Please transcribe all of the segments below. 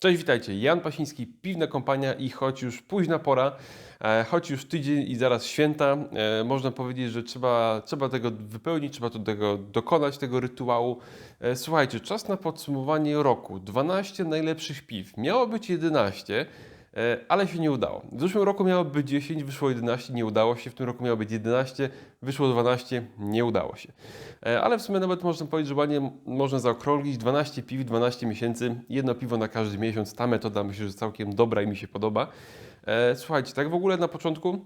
Cześć, witajcie. Jan Pasiński, Piwna Kompania i choć już późna pora, e, choć już tydzień i zaraz święta, e, można powiedzieć, że trzeba, trzeba tego wypełnić, trzeba tego dokonać tego rytuału. E, Słuchajcie, czas na podsumowanie roku. 12 najlepszych piw. Miało być 11, e, ale się nie udało. W zeszłym roku miało być 10, wyszło 11, nie udało się. W tym roku miało być 11, wyszło 12, nie udało się. E, Ale w sumie nawet można powiedzieć, że ładnie można zaokrąglić 12 piw, 12 miesięcy, jedno piwo na każdy miesiąc. Ta metoda myślę, że całkiem dobra i mi się podoba. E, Słuchajcie, tak w ogóle na początku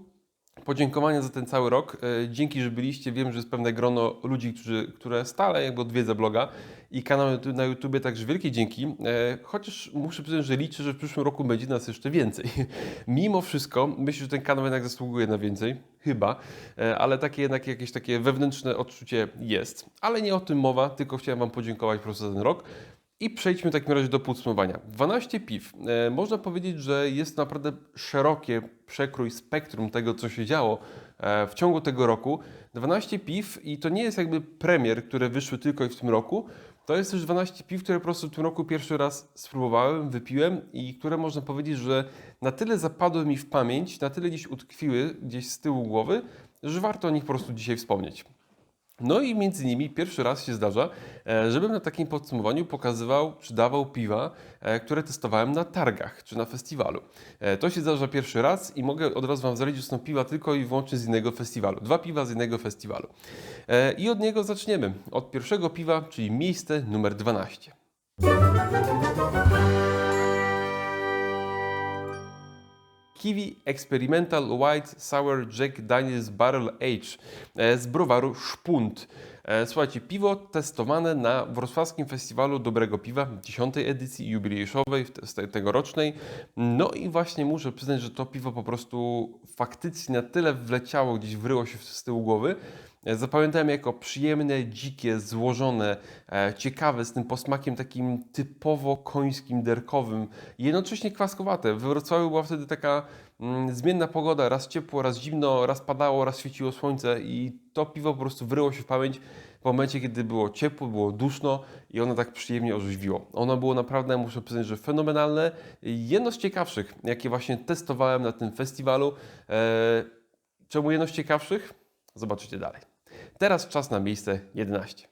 podziękowania za ten cały rok. E, Dzięki, że byliście. Wiem, że jest pewne grono ludzi, którzy, które stale jakby odwiedza bloga i kanał na- YouTubie, także wielkie dzięki. E, Chociaż muszę przyznać, że liczę, że w przyszłym roku będzie nas jeszcze więcej. Mimo wszystko myślę, że ten kanał jednak zasługuje na więcej. Chyba, E, ale takie jednak jakieś takie wewnętrzne odczucie jest. Ale nie o tym mowa, tylko chciałem Wam podziękować po prostu za ten rok. I przejdźmy w takim razie do podsumowania. 12 piw. E, można powiedzieć, że jest naprawdę szerokie przekrój spektrum tego, co się działo e, w ciągu tego roku. 12 piw i to nie jest jakby premier, które wyszły tylko i w tym roku. To jest też 12 piw, które po prostu w tym roku pierwszy raz spróbowałem, wypiłem i które można powiedzieć, że na tyle zapadły mi w pamięć, na tyle gdzieś utkwiły gdzieś z tyłu głowy, że warto o nich po prostu dzisiaj wspomnieć. No i między nimi pierwszy raz się zdarza, e, żebym na takim podsumowaniu pokazywał czy dawał piwa, e, które testowałem na targach czy na festiwalu. E, To się zdarza pierwszy raz i mogę od razu Wam zalecić, że są piwa tylko i wyłącznie z innego festiwalu. Dwa piwa z innego festiwalu. I od niego zaczniemy. Od pierwszego piwa, czyli miejsce numer 12. Kiwi Experimental White Sour Jack Daniels Barrel Age e, z browaru Szpunt. E, Słuchajcie, piwo testowane na Wrocławskim Festiwalu Dobrego Piwa, 10 edycji jubileuszowej, tegorocznej. No i właśnie muszę przyznać, że to piwo po prostu faktycznie na tyle wleciało, gdzieś wryło się z tyłu głowy, Zapamiętałem jako przyjemne, dzikie, złożone, e, ciekawe, z tym posmakiem takim typowo końskim, derkowym jednocześnie kwaskowate. We Wrocławiu była wtedy taka mm, zmienna pogoda, raz ciepło, raz zimno, raz padało, raz świeciło słońce i to piwo po prostu wryło się w pamięć w momencie, kiedy było ciepło, było duszno i ono tak przyjemnie orzeźwiło. Ono było naprawdę, muszę przyznać, że fenomenalne. Jedno z ciekawszych, jakie właśnie testowałem na tym festiwalu. E, czemu jedno z ciekawszych? Zobaczycie dalej. Teraz czas na miejsce 11.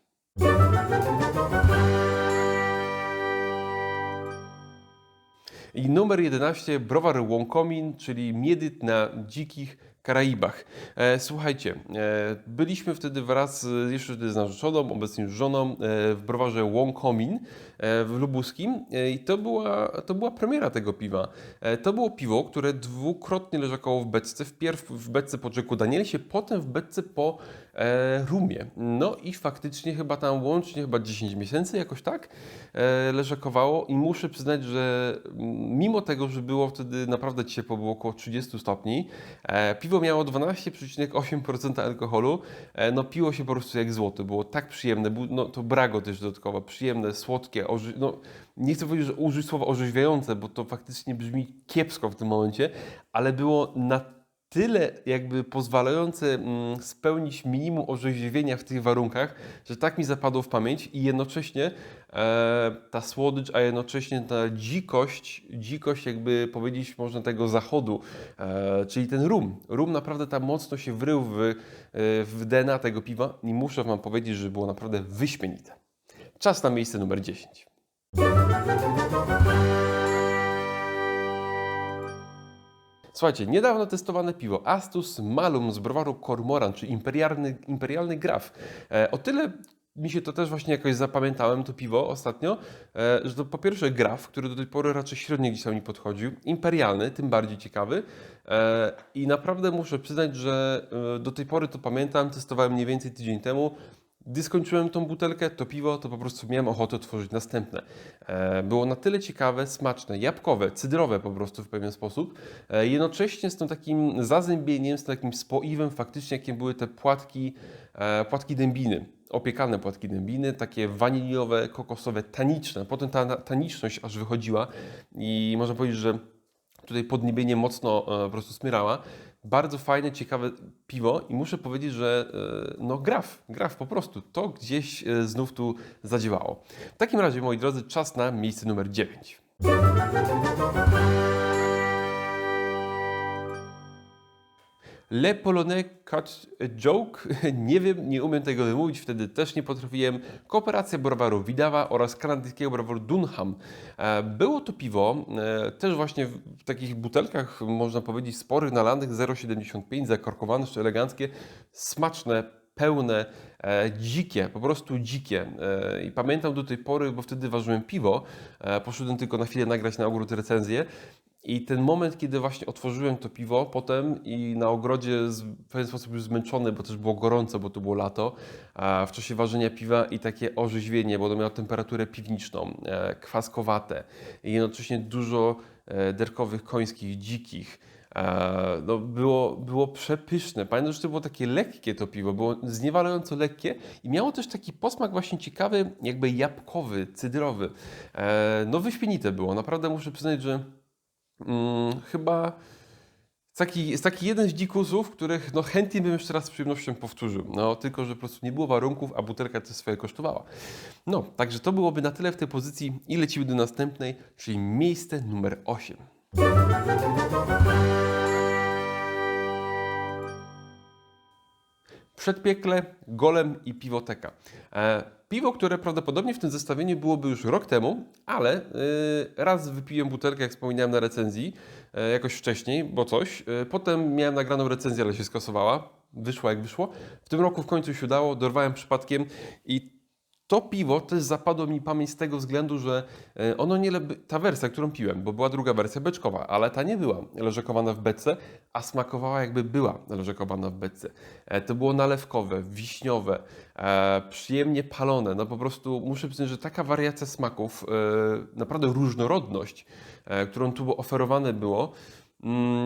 I numer 11, browar Łąkomin, czyli miedyt na dzikich Karaibach. E, słuchajcie, e, byliśmy wtedy wraz jeszcze z narzeczoną, obecnie już żoną, e, w browarze Łąkomin w Lubuskim e, i to była, to była premiera tego piwa. E, to było piwo, które dwukrotnie leżało w beczce. Wpierw w beczce po Jacku Danielsie, potem w beczce po e, rumie. No i faktycznie chyba tam łącznie chyba 10 miesięcy jakoś tak e, leżakowało i muszę przyznać, że mm, mimo tego, że było wtedy naprawdę ciepło, było około 30 stopni, e, piwo miało 12,8% alkoholu, e, no piło się po prostu jak złoto, było tak przyjemne, no to brago też dodatkowo, przyjemne, słodkie, no nie chcę powiedzieć, że użyć słowa orzeźwiające, bo to faktycznie brzmi kiepsko w tym momencie, ale było na tyle jakby pozwalające mm, spełnić minimum orzeźwienia w tych warunkach, że tak mi zapadło w pamięć i jednocześnie e, ta słodycz, a jednocześnie ta dzikość, dzikość jakby powiedzieć można tego zachodu, e, czyli ten rum. Rum naprawdę tam mocno się wrył w, e, w DNA tego piwa i muszę Wam powiedzieć, że było naprawdę wyśmienite. Czas na miejsce numer 10. Słuchajcie, niedawno testowane piwo Astus Malum z browaru Cormoran, czy imperialny, imperialny graf. E, o tyle mi się to też właśnie jakoś zapamiętałem, to piwo ostatnio, e, że to po pierwsze graf, który do tej pory raczej średnio gdzieś tam mi podchodził, imperialny, tym bardziej ciekawy e, i naprawdę muszę przyznać, że e, do tej pory to pamiętam, testowałem mniej więcej tydzień temu, gdy skończyłem tą butelkę, to piwo, to po prostu miałem ochotę otworzyć następne. E, Było na tyle ciekawe, smaczne, jabłkowe, cydrowe po prostu w pewien sposób. E, Jednocześnie z tym takim zazębieniem, z takim spoiwem faktycznie, jakie były te płatki, e, płatki dębiny. Opiekane płatki dębiny, takie waniliowe, kokosowe, taniczne. Potem ta taniczność aż wychodziła i można powiedzieć, że tutaj podniebienie mocno po prostu smyrała. Bardzo fajne, ciekawe piwo i muszę powiedzieć, że e, no graf, graf po prostu, to gdzieś e, znów tu zadziałało. W takim razie, moi drodzy, czas na miejsce numer 9. Le Polonais Catch a Joke. Nie wiem, nie umiem tego wymówić, wtedy też nie potrafiłem. Kooperacja browaru Widawa oraz kanadyjskiego browaru Dunham. E, Było to piwo, e, też właśnie w takich butelkach, można powiedzieć, sporych, nalanych 0,75, zakorkowane, jeszcze eleganckie, smaczne, pełne, e, dzikie, po prostu dzikie. I pamiętam do tej pory, bo wtedy ważyłem piwo, poszedłem tylko na chwilę nagrać na ogród recenzję i ten moment, kiedy właśnie otworzyłem to piwo potem i na ogrodzie w pewien sposób już zmęczony, bo też było gorąco, bo to było lato, w czasie ważenia piwa i takie orzeźwienie, bo ono miało temperaturę piwniczną, e, kwaskowate i jednocześnie dużo e, derkowych końskich, dzikich. E, No, było, było przepyszne. Pamiętam, że to było takie lekkie to piwo, było zniewalająco lekkie i miało też taki posmak właśnie ciekawy, jakby jabłkowy, cydrowy. No wyśmienite było. Naprawdę muszę przyznać, że mm, chyba taki, jest taki jeden z dzikusów, których no, chętnie bym jeszcze raz z przyjemnością powtórzył. No, tylko, że po prostu nie było warunków, a butelka też swoje kosztowała. No, także to byłoby na tyle w tej pozycji i lecimy do następnej, czyli miejsce numer 8. Przedpiekle, Golem i Piwoteka. E, piwo, które prawdopodobnie w tym zestawieniu byłoby już rok temu, ale y, raz wypiłem butelkę, jak wspominałem na recenzji, e, jakoś wcześniej, bo coś. E, potem miałem nagraną recenzję, ale się skasowała. Wyszło jak wyszło. W tym roku w końcu się udało, dorwałem przypadkiem i to piwo też zapadło mi pamięć z tego względu, że e, ono nie leby, ta wersja, którą piłem, bo była druga wersja beczkowa, ale ta nie była leżakowana w beczce, a smakowała jakby była leżakowana w beczce. E, To było nalewkowe, wiśniowe, e, przyjemnie palone. No po prostu muszę przyznać, że taka wariacja smaków, naprawdę różnorodność, którą tu oferowane było,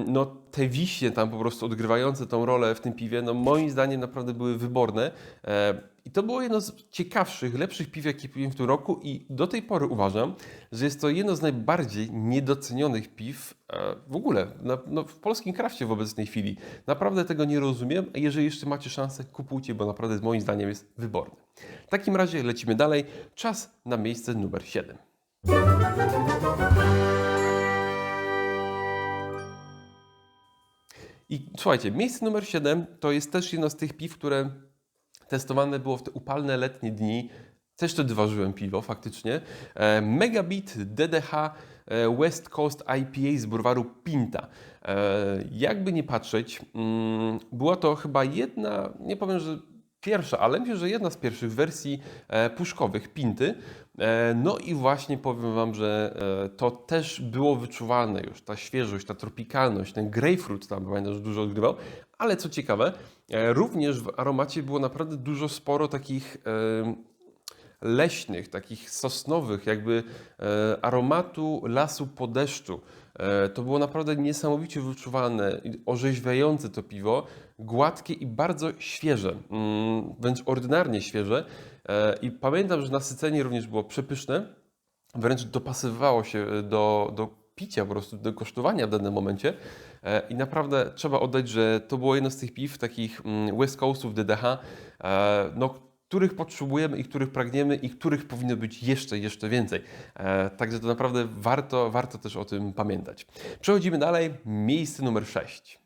no te wiśnie tam po prostu odgrywające tą rolę w tym piwie, no moim zdaniem naprawdę były wyborne. E, I to było jedno z ciekawszych, lepszych piw, jakie piłem w tym roku i do tej pory uważam, że jest to jedno z najbardziej niedocenionych piw e, w ogóle no, w polskim krafcie w obecnej chwili. Naprawdę tego nie rozumiem, a jeżeli jeszcze macie szansę, kupujcie, bo naprawdę moim zdaniem jest wyborne. W takim razie lecimy dalej. Czas na miejsce numer 7. I słuchajcie, miejsce numer 7 to jest też jedno z tych piw, które testowane było w te upalne letnie dni. Też wtedy ważyłem piwo, faktycznie. E, Megabit DDH e, West Coast IPA z browaru Pinta. E, jakby nie patrzeć, mm, była to chyba jedna, nie powiem, że pierwsza, ale myślę, że jedna z pierwszych wersji e, puszkowych Pinty. E, no i właśnie powiem Wam, że e, to też było wyczuwalne już, ta świeżość, ta tropikalność, ten grapefruit tam pamiętam, że dużo odgrywał, ale co ciekawe, również w aromacie było naprawdę dużo sporo takich leśnych, takich sosnowych, jakby aromatu lasu po deszczu. To było naprawdę niesamowicie wyczuwalne, orzeźwiające to piwo, gładkie i bardzo świeże, mm, wręcz ordynarnie świeże. E, I pamiętam, że nasycenie również było przepyszne, wręcz dopasowywało się do, do picia, po prostu do kosztowania w danym momencie. E, I naprawdę trzeba oddać, że to było jedno z tych piw, takich mm, West Coastów DDH, e, no, których potrzebujemy i których pragniemy i których powinno być jeszcze, jeszcze więcej. E, Także to naprawdę warto, warto też o tym pamiętać. Przechodzimy dalej. Miejsce numer 6.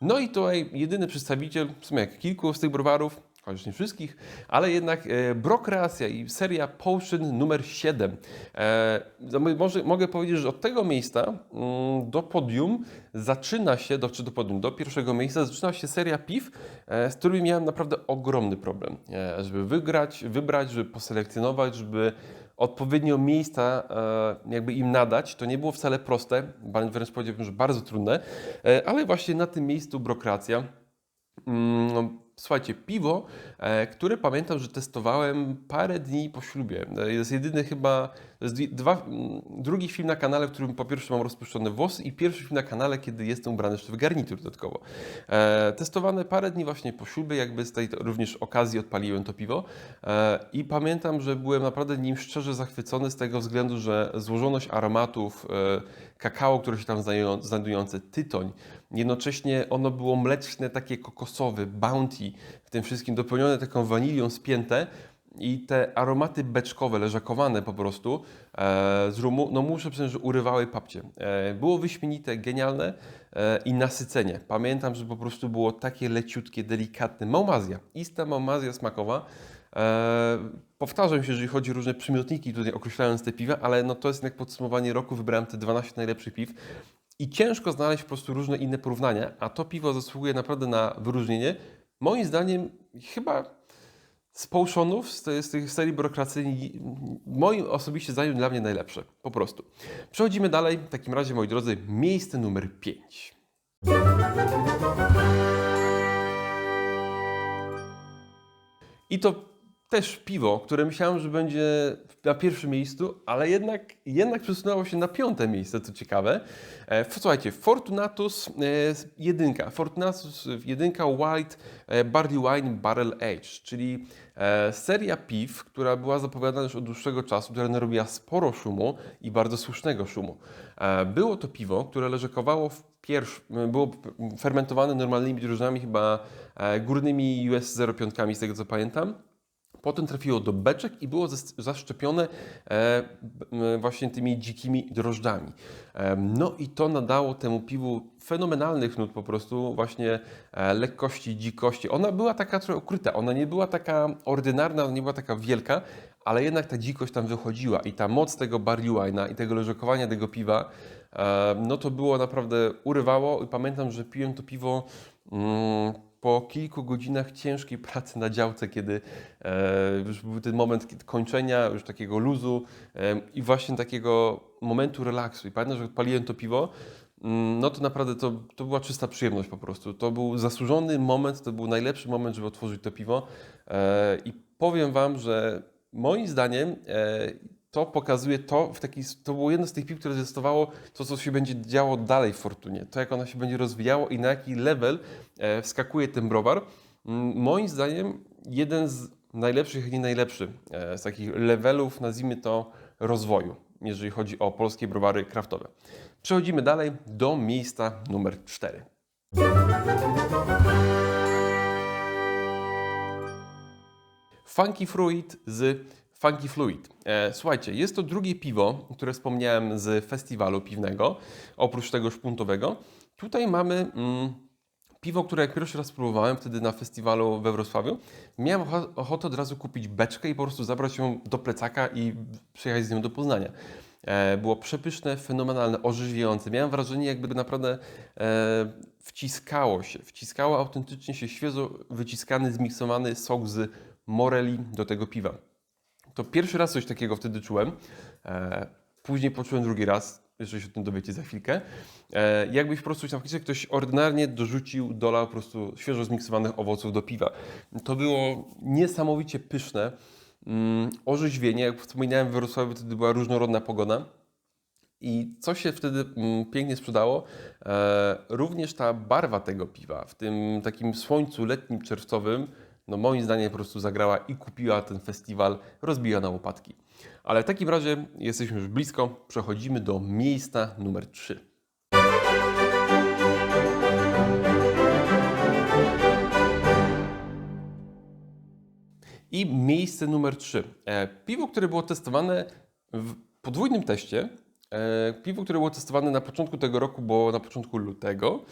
No i tutaj jedyny przedstawiciel, w sumie jak kilku z tych browarów, chociaż nie wszystkich, ale jednak e, Brokreacja i seria Potion numer 7. E, no może, mogę powiedzieć, że od tego miejsca mm, do podium zaczyna się, do, czy do podium, do pierwszego miejsca zaczyna się seria piw, e, z którymi miałem naprawdę ogromny problem, e, żeby wygrać, wybrać, żeby poselekcjonować, żeby odpowiednio miejsca e, jakby im nadać. To nie było wcale proste, wręcz powiedziałbym, że bardzo trudne, e, ale właśnie na tym miejscu Brokracja. Mm, Słuchajcie, piwo, e, które pamiętam, że testowałem parę dni po ślubie. Jest jedyny chyba, dwa, mm, drugi film na kanale, w którym po pierwsze mam rozpuszczone włosy i pierwszy film na kanale, kiedy jestem ubrany jeszcze w garnitur dodatkowo. E, testowane parę dni właśnie po ślubie, jakby z tej również okazji odpaliłem to piwo e, i pamiętam, że byłem naprawdę nim szczerze zachwycony z tego względu, że złożoność aromatów, e, kakao, które się tam znajdują- znajdujące, tytoń, jednocześnie ono było mleczne, takie kokosowe, bounty, w tym wszystkim dopełnione taką wanilią spięte. I te aromaty beczkowe, leżakowane po prostu e, z rumu, no muszę przyznać, że urywały papcie. E, było wyśmienite, genialne e, i nasycenie. Pamiętam, że po prostu było takie leciutkie, delikatne. Maumazja, ista maumazja smakowa. E, powtarzam się, jeżeli chodzi o różne przymiotniki tutaj określając te piwa, ale no to jest jednak podsumowanie roku. Wybrałem te 12 najlepszych piw i ciężko znaleźć po prostu różne inne porównania, a to piwo zasługuje naprawdę na wyróżnienie. Moim zdaniem chyba z Potionów, z, z tych serii biurokracyjnych, moim osobiście zdaniem dla mnie najlepsze. Po prostu. Przechodzimy dalej. W takim razie, moi drodzy, miejsce numer 5. I to też piwo, które myślałem, że będzie na pierwszym miejscu, ale jednak, jednak przesunęło się na piąte miejsce, co ciekawe. E, słuchajcie, Fortunatus e, jedynka, Fortunatus jedynka White e, Barley Wine Barrel Age, czyli seria piw, która była zapowiadana już od dłuższego czasu, która narobiła sporo szumu i bardzo słusznego szumu. Było to piwo, które leżakowało w pierwsz, było fermentowane normalnymi drożdżami, chyba górnymi US 05, z tego co pamiętam. Potem trafiło do beczek i było zas- zaszczepione e, właśnie tymi dzikimi drożdżami. No i to nadało temu piwu fenomenalnych nut po prostu właśnie e, lekkości, dzikości. Ona była taka trochę ukryta, ona nie była taka ordynarna, ona nie była taka wielka, ale jednak ta dzikość tam wychodziła i ta moc tego barley i tego leżakowania tego piwa, e, no to było naprawdę, urywało i pamiętam, że piłem to piwo mm, po kilku godzinach ciężkiej pracy na działce, kiedy e, już był ten moment kończenia, już takiego luzu e, i właśnie takiego momentu relaksu. I pamiętam, że paliłem to piwo, mm, no to naprawdę to, to była czysta przyjemność po prostu. To był zasłużony moment, to był najlepszy moment, żeby otworzyć to piwo. E, I powiem Wam, że moim zdaniem to pokazuje to, w taki, to było jedno z tych piw, które zdecydowało to, co się będzie działo dalej w Fortunie. To, jak ona się będzie rozwijało i na jaki level e, wskakuje ten browar. Mm, Moim zdaniem jeden z najlepszych, nie najlepszy e, z takich levelów, nazwijmy to, rozwoju, jeżeli chodzi o polskie browary kraftowe. Przechodzimy dalej do miejsca numer 4. Funky Fruit z Funky Fluid. E, słuchajcie, jest to drugie piwo, które wspomniałem z festiwalu piwnego, oprócz tego szpuntowego. Tutaj mamy mm, piwo, które jak pierwszy raz spróbowałem wtedy na festiwalu we Wrocławiu, miałem ocho- ochotę od razu kupić beczkę i po prostu zabrać ją do plecaka i przyjechać z nią do Poznania. E, było przepyszne, fenomenalne, orzeźwiające. Miałem wrażenie, jakby naprawdę e, wciskało się, wciskało autentycznie się świeżo wyciskany, zmiksowany sok z moreli do tego piwa. To pierwszy raz coś takiego wtedy czułem. E, później poczułem drugi raz, jeszcze się o tym dowiecie za chwilkę. E, jakbyś po prostu przykład ktoś ordynarnie dorzucił, dolał po prostu świeżo zmiksowanych owoców do piwa. To było niesamowicie pyszne. Mm, orzeźwienie, jak wspominałem w Wrocławiu, wtedy była różnorodna pogoda. I co się wtedy mm, pięknie sprzedało? E, również ta barwa tego piwa w tym takim słońcu letnim, czerwcowym, no moim zdaniem po prostu zagrała i kupiła ten festiwal, rozbiła na łopatki. Ale w takim razie jesteśmy już blisko, przechodzimy do miejsca numer 3. I miejsce numer 3. E, piwo, które było testowane w podwójnym teście. E, piwo, które było testowane na początku tego roku, było na początku lutego.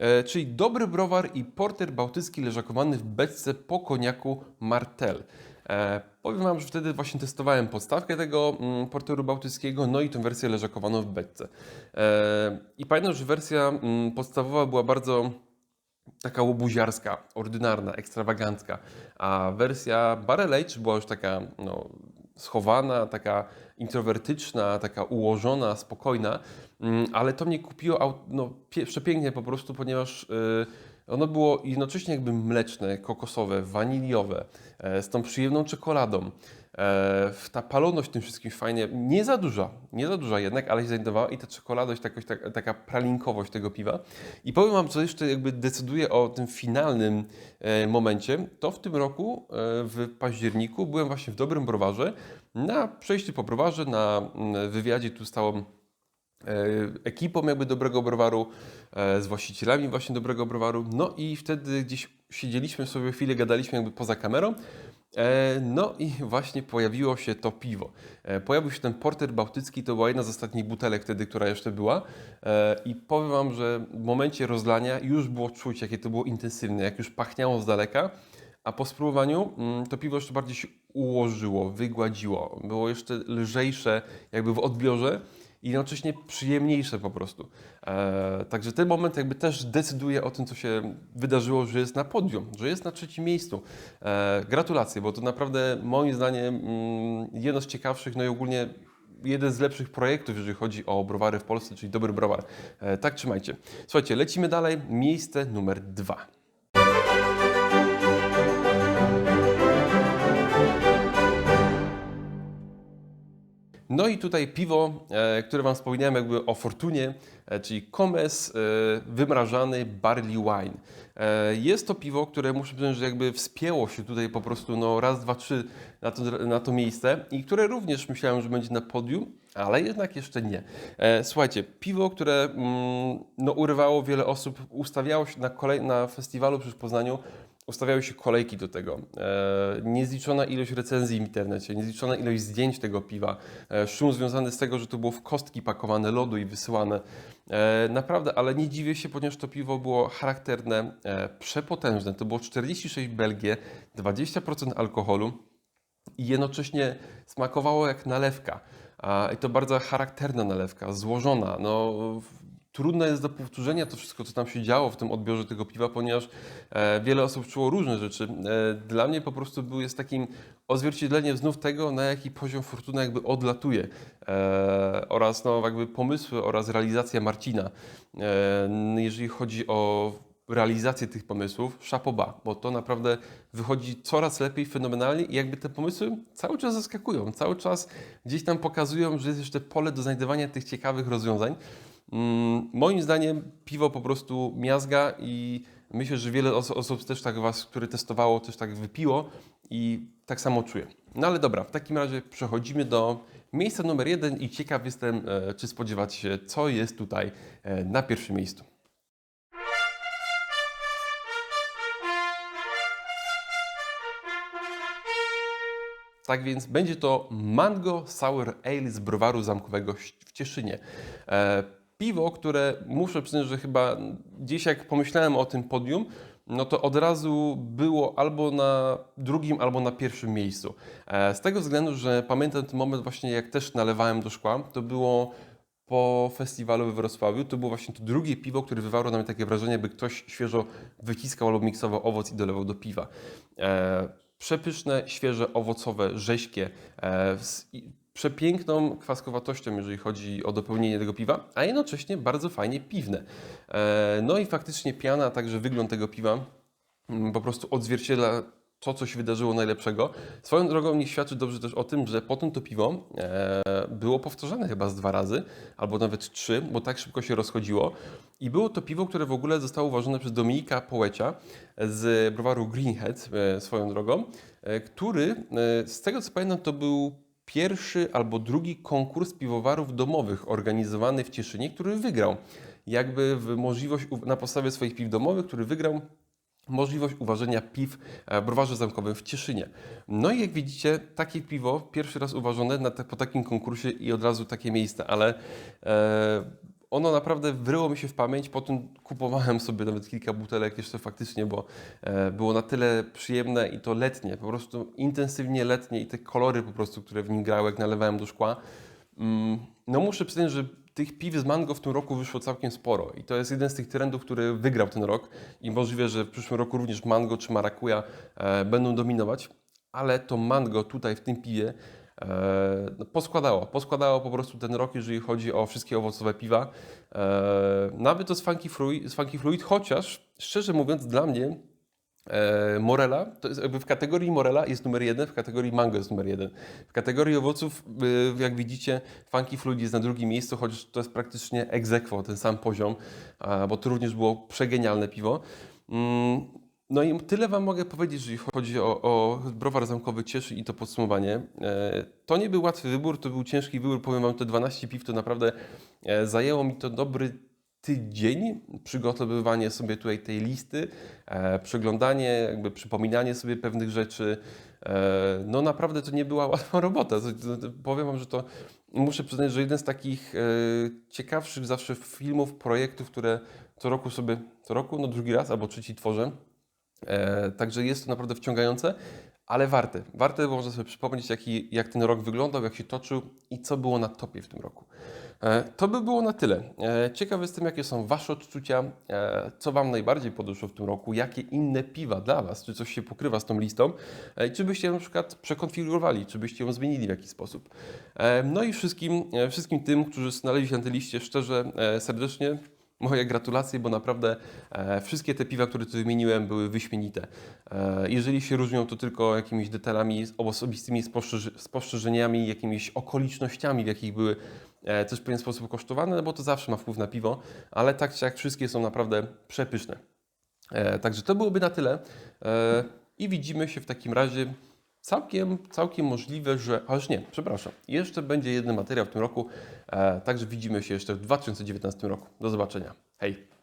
E, czyli dobry browar i porter bałtycki leżakowany w beczce po koniaku Martel. E, powiem Wam, że wtedy właśnie testowałem podstawkę tego mm, porteru bałtyckiego, no i tę wersję leżakowaną w beczce. E, I pamiętam, że wersja mm, podstawowa była bardzo taka łobuziarska, ordynarna, ekstrawagancka, a wersja Barrel Age była już taka no, schowana, taka introwertyczna, taka ułożona, spokojna, ale to mnie kupiło no, przepięknie po prostu, ponieważ y, ono było jednocześnie jakby mleczne, kokosowe, waniliowe, e, z tą przyjemną czekoladą. E, ta paloność tym wszystkim fajnie, nie za duża, nie za duża jednak, ale się znajdowała i ta czekoladość, taka, taka, taka pralinkowość tego piwa. I powiem Wam, co jeszcze jakby decyduje o tym finalnym e, momencie, to w tym roku, w październiku, byłem właśnie w Dobrym Browarze, na przejściu po browarze, na mm, wywiadzie tu stałą ekipą jakby Dobrego Browaru, e, z właścicielami właśnie Dobrego Browaru. No i wtedy gdzieś siedzieliśmy sobie chwilę, gadaliśmy jakby poza kamerą E, No i właśnie pojawiło się to piwo. E, Pojawił się ten porter bałtycki, to była jedna z ostatnich butelek wtedy, która jeszcze była. E, I powiem Wam, że w momencie rozlania już było czuć, jakie to było intensywne, jak już pachniało z daleka. A po spróbowaniu mm, to piwo jeszcze bardziej się ułożyło, wygładziło. Było jeszcze lżejsze jakby w odbiorze i jednocześnie przyjemniejsze po prostu. E, także ten moment jakby też decyduje o tym, co się wydarzyło, że jest na podium, że jest na trzecim miejscu. E, gratulacje, bo to naprawdę moim zdaniem mm, jedno z ciekawszych, no i ogólnie jeden z lepszych projektów, jeżeli chodzi o browary w Polsce, czyli dobry browar. E, tak trzymajcie. Słuchajcie, lecimy dalej. Miejsce numer dwa. No i tutaj piwo, e, które Wam wspominałem jakby o Fortunie, e, czyli Comes e, wymrażany barley wine. Jest to piwo, które muszę powiedzieć, że jakby wspięło się tutaj po prostu no raz, dwa, trzy na to, na to miejsce i które również myślałem, że będzie na podium, ale jednak jeszcze nie. Słuchajcie, piwo, które mm, no, urywało wiele osób, ustawiało się na, kolej, na festiwalu przy Poznaniu, ustawiały się kolejki do tego. E, niezliczona ilość recenzji w internecie, niezliczona ilość zdjęć tego piwa, e, szum związany z tego, że to było w kostki pakowane lodu i wysyłane. E, naprawdę, ale nie dziwię się, ponieważ to piwo było charakterne, przepotężne. To było 46 Belgie, 20% alkoholu i jednocześnie smakowało jak nalewka. I to bardzo charakterna nalewka, złożona. No, trudne jest do powtórzenia to wszystko, co tam się działo w tym odbiorze tego piwa, ponieważ e, wiele osób czuło różne rzeczy. E, dla mnie po prostu był jest takim odzwierciedleniem znów tego, na jaki poziom Fortuna jakby odlatuje e, oraz no, jakby pomysły oraz realizacja Marcina. Jeżeli chodzi o realizację tych pomysłów, szapoba, bo to naprawdę wychodzi coraz lepiej, fenomenalnie i jakby te pomysły cały czas zaskakują, cały czas gdzieś tam pokazują, że jest jeszcze pole do znajdywania tych ciekawych rozwiązań. Mm, moim zdaniem piwo po prostu miazga i myślę, że wiele osób też tak was, które testowało, też tak wypiło i tak samo czuje. No ale dobra, w takim razie przechodzimy do miejsca numer jeden i ciekaw jestem, e, czy spodziewacie się, co jest tutaj e, na pierwszym miejscu. Tak więc będzie to Mango Sour Ale z browaru zamkowego w Cieszynie. Piwo, które muszę przyznać, że chyba gdzieś jak pomyślałem o tym podium, no to od razu było albo na drugim, albo na pierwszym miejscu. E, z tego względu, że pamiętam ten moment właśnie jak też nalewałem do szkła, to było po festiwalu we Wrocławiu. To było właśnie to drugie piwo, które wywarło na mnie takie wrażenie, by ktoś świeżo wyciskał albo miksował owoc i dolewał do piwa. E, przepyszne, świeże, owocowe, rześkie, e, przepiękną kwaskowatością, jeżeli chodzi o dopełnienie tego piwa, a jednocześnie bardzo fajnie piwne. E, no i faktycznie piana, a także wygląd tego piwa mm, po prostu odzwierciedla to, co się wydarzyło najlepszego. Swoją drogą nie świadczy dobrze też o tym, że potem to piwo e, było powtarzane chyba z dwa razy, albo nawet trzy, bo tak szybko się rozchodziło. I było to piwo, które w ogóle zostało uważane przez Dominika Połecia z browaru Greenhead, e, swoją drogą, który, z tego co pamiętam, to był pierwszy albo drugi konkurs piwowarów domowych organizowany w Cieszynie, który wygrał. Jakby w możliwość, na podstawie swoich piw domowych, który wygrał możliwość uważenia piw e, w browarze zamkowym w Cieszynie. No i jak widzicie, takie piwo pierwszy raz uważone na te, po takim konkursie i od razu takie miejsce, ale e, ono naprawdę wryło mi się w pamięć, potem kupowałem sobie nawet kilka butelek jeszcze faktycznie, bo e, było na tyle przyjemne i to letnie, po prostu intensywnie letnie i te kolory po prostu, które w nim grały, jak nalewałem do szkła. Mm, No muszę przyznać, że tych piw z mango w tym roku wyszło całkiem sporo i to jest jeden z tych trendów, który wygrał ten rok i możliwe, że w przyszłym roku również mango czy marakuja e, będą dominować, ale to mango tutaj w tym piwie poskładało, poskładało po prostu ten rok, jeżeli chodzi o wszystkie owocowe piwa. E, nawet to z Funky, Fruit, z Funky Fluid, chociaż szczerze mówiąc dla mnie E, Morela, to jest jakby w kategorii Morela jest numer jeden, w kategorii Mango jest numer jeden. W kategorii owoców, jak widzicie, Funky Fluid jest na drugim miejscu, chociaż to jest praktycznie aequo, ten sam poziom, bo to również było przegenialne piwo. No i tyle Wam mogę powiedzieć, jeżeli chodzi o, o browar zamkowy Cieszy i to podsumowanie. E, To nie był łatwy wybór, to był ciężki wybór, powiem Wam, te 12 piw to naprawdę e, zajęło mi to dobry tydzień przygotowywanie sobie tutaj tej listy, e, przeglądanie, jakby przypominanie sobie pewnych rzeczy. No naprawdę to nie była łatwa robota. Powiem Wam, że to muszę przyznać, że jeden z takich ciekawszych zawsze filmów, projektów, które co roku sobie, co roku, no drugi raz albo trzeci tworzę. E, także jest to naprawdę wciągające, ale warte. Warte, bo można sobie przypomnieć, jaki, jak ten rok wyglądał, jak się toczył i co było na topie w tym roku. E, to by było na tyle. E, ciekaw jestem, jakie są Wasze odczucia, e, co Wam najbardziej podeszło w tym roku, jakie inne piwa dla Was, czy coś się pokrywa z tą listą, i czy byście ją na przykład przekonfigurowali, czy byście ją zmienili w jakiś sposób. No i wszystkim, wszystkim tym, którzy znaleźli się na tej liście, szczerze, serdecznie Moje gratulacje, bo naprawdę e, wszystkie te piwa, które tu wymieniłem, były wyśmienite. E, jeżeli się różnią, to tylko jakimiś detalami osobistymi, spostrzeż- spostrzeżeniami, jakimiś okolicznościami, w jakich były e, też w pewien sposób kosztowane, no bo to zawsze ma wpływ na piwo, ale tak czy jak wszystkie są naprawdę przepyszne. E, także to byłoby na tyle e, i widzimy się w takim razie całkiem, całkiem możliwe, że, aż nie, przepraszam, jeszcze będzie jeden materiał w tym roku, e, także widzimy się jeszcze w 2019 roku. Do zobaczenia. Hej!